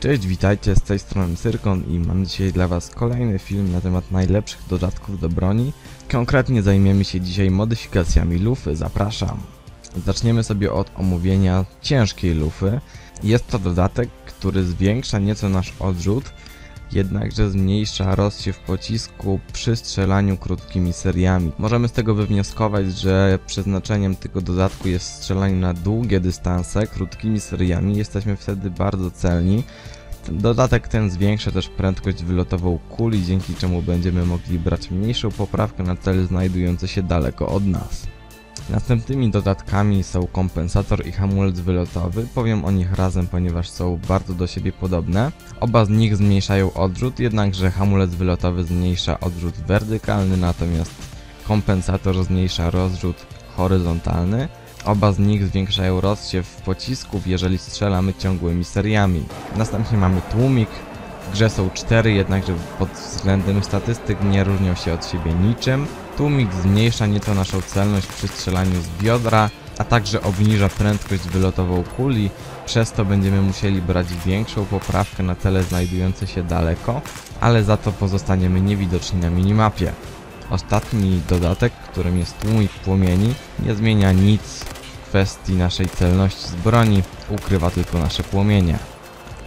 Cześć, witajcie, z tej strony Cyrkon i mam dzisiaj dla was kolejny film na temat najlepszych dodatków do broni. Konkretnie zajmiemy się dzisiaj modyfikacjami lufy, zapraszam. Zaczniemy sobie od omówienia ciężkiej lufy. Jest to dodatek, który zwiększa nieco nasz odrzut, jednakże zmniejsza rozsiew pocisku przy strzelaniu krótkimi seriami. Możemy z tego wywnioskować, że przeznaczeniem tego dodatku jest strzelanie na długie dystanse krótkimi seriami, jesteśmy wtedy bardzo celni. Dodatek ten zwiększa też prędkość wylotową kuli, dzięki czemu będziemy mogli brać mniejszą poprawkę na cel znajdujący się daleko od nas. Następnymi dodatkami są kompensator i hamulec wylotowy. Powiem o nich razem, ponieważ są bardzo do siebie podobne. Oba z nich zmniejszają odrzut, jednakże hamulec wylotowy zmniejsza odrzut wertykalny, natomiast kompensator zmniejsza rozrzut horyzontalny. Oba z nich zwiększają rozsiew pocisków, jeżeli strzelamy ciągłymi seriami. Następnie mamy tłumik. Grze są cztery, jednakże pod względem statystyk nie różnią się od siebie niczym. Tłumik zmniejsza nieco naszą celność przy strzelaniu z biodra, a także obniża prędkość wylotową kuli, przez to będziemy musieli brać większą poprawkę na cele znajdujące się daleko, ale za to pozostaniemy niewidoczni na minimapie. Ostatni dodatek, którym jest tłumik płomieni, nie zmienia nic w kwestii naszej celności z broni, ukrywa tylko nasze płomienie.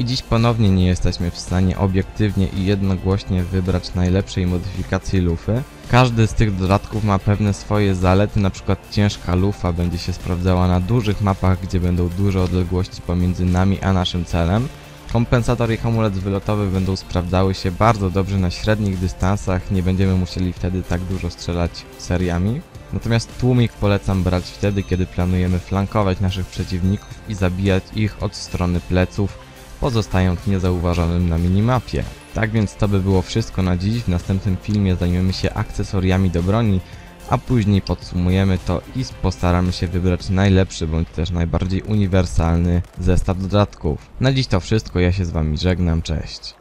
I dziś ponownie nie jesteśmy w stanie obiektywnie i jednogłośnie wybrać najlepszej modyfikacji lufy. Każdy z tych dodatków ma pewne swoje zalety, przykład ciężka lufa będzie się sprawdzała na dużych mapach, gdzie będą duże odległości pomiędzy nami a naszym celem. Kompensator i hamulec wylotowy będą sprawdzały się bardzo dobrze na średnich dystansach, nie będziemy musieli wtedy tak dużo strzelać seriami. Natomiast tłumik polecam brać wtedy, kiedy planujemy flankować naszych przeciwników i zabijać ich od strony pleców, pozostając niezauważonym na minimapie. Tak więc to by było wszystko na dziś, w następnym filmie zajmiemy się akcesoriami do broni, a później podsumujemy to i postaramy się wybrać najlepszy bądź też najbardziej uniwersalny zestaw dodatków. Na dziś to wszystko, ja się z wami żegnam, cześć.